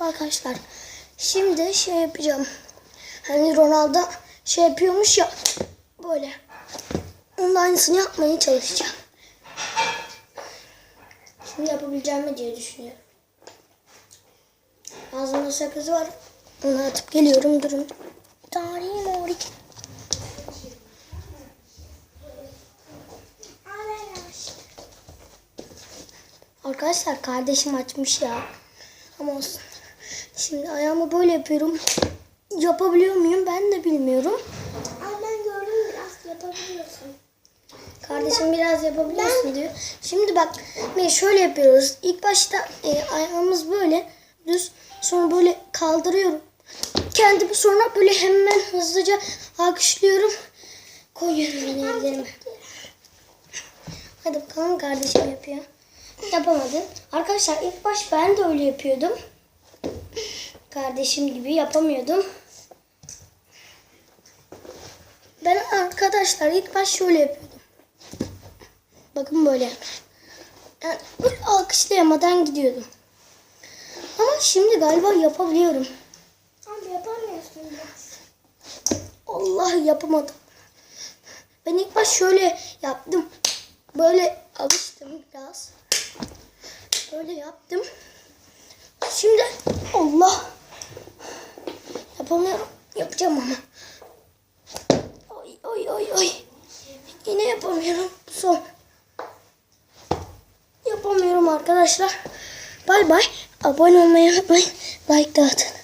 Arkadaşlar şimdi şey yapacağım. Hani Ronaldo şey yapıyormuş ya böyle. Onun aynısını yapmaya çalışacağım. Şimdi yapabileceğimi diye düşünüyorum. Ağzımda sakız var. Onu atıp geliyorum durun. Tarihim orik. Arkadaşlar kardeşim açmış ya. Ama olsun. Şimdi ayağımı böyle yapıyorum. Yapabiliyor muyum ben de bilmiyorum. Ay ben gördüm biraz yapabiliyorsun. Kardeşim biraz yapabiliyorsun diyor. Şimdi bak şöyle yapıyoruz. İlk başta e, ayağımız böyle düz. Sonra böyle kaldırıyorum. Kendimi sonra böyle hemen hızlıca alkışlıyorum. Koyuyorum yine ellerimi. Hadi bakalım kardeşim yapıyor. Yapamadın. Arkadaşlar ilk baş ben de öyle yapıyordum. Kardeşim gibi yapamıyordum. Ben arkadaşlar ilk baş şöyle yapıyordum. Bakın böyle. Yani böyle alkışlayamadan gidiyordum. Ama şimdi galiba yapabiliyorum. Abi yapamıyorsun biraz. Allah yapamadım. Ben ilk baş şöyle yaptım. Böyle alıştım biraz. Böyle yaptım. Şimdi Allah yapamıyorum. Yapacağım ama. Oy oy oy oy. Yine yapamıyorum. Son. Yapamıyorum arkadaşlar. Bay bay. Abone olmayı unutmayın. Like dağıtın.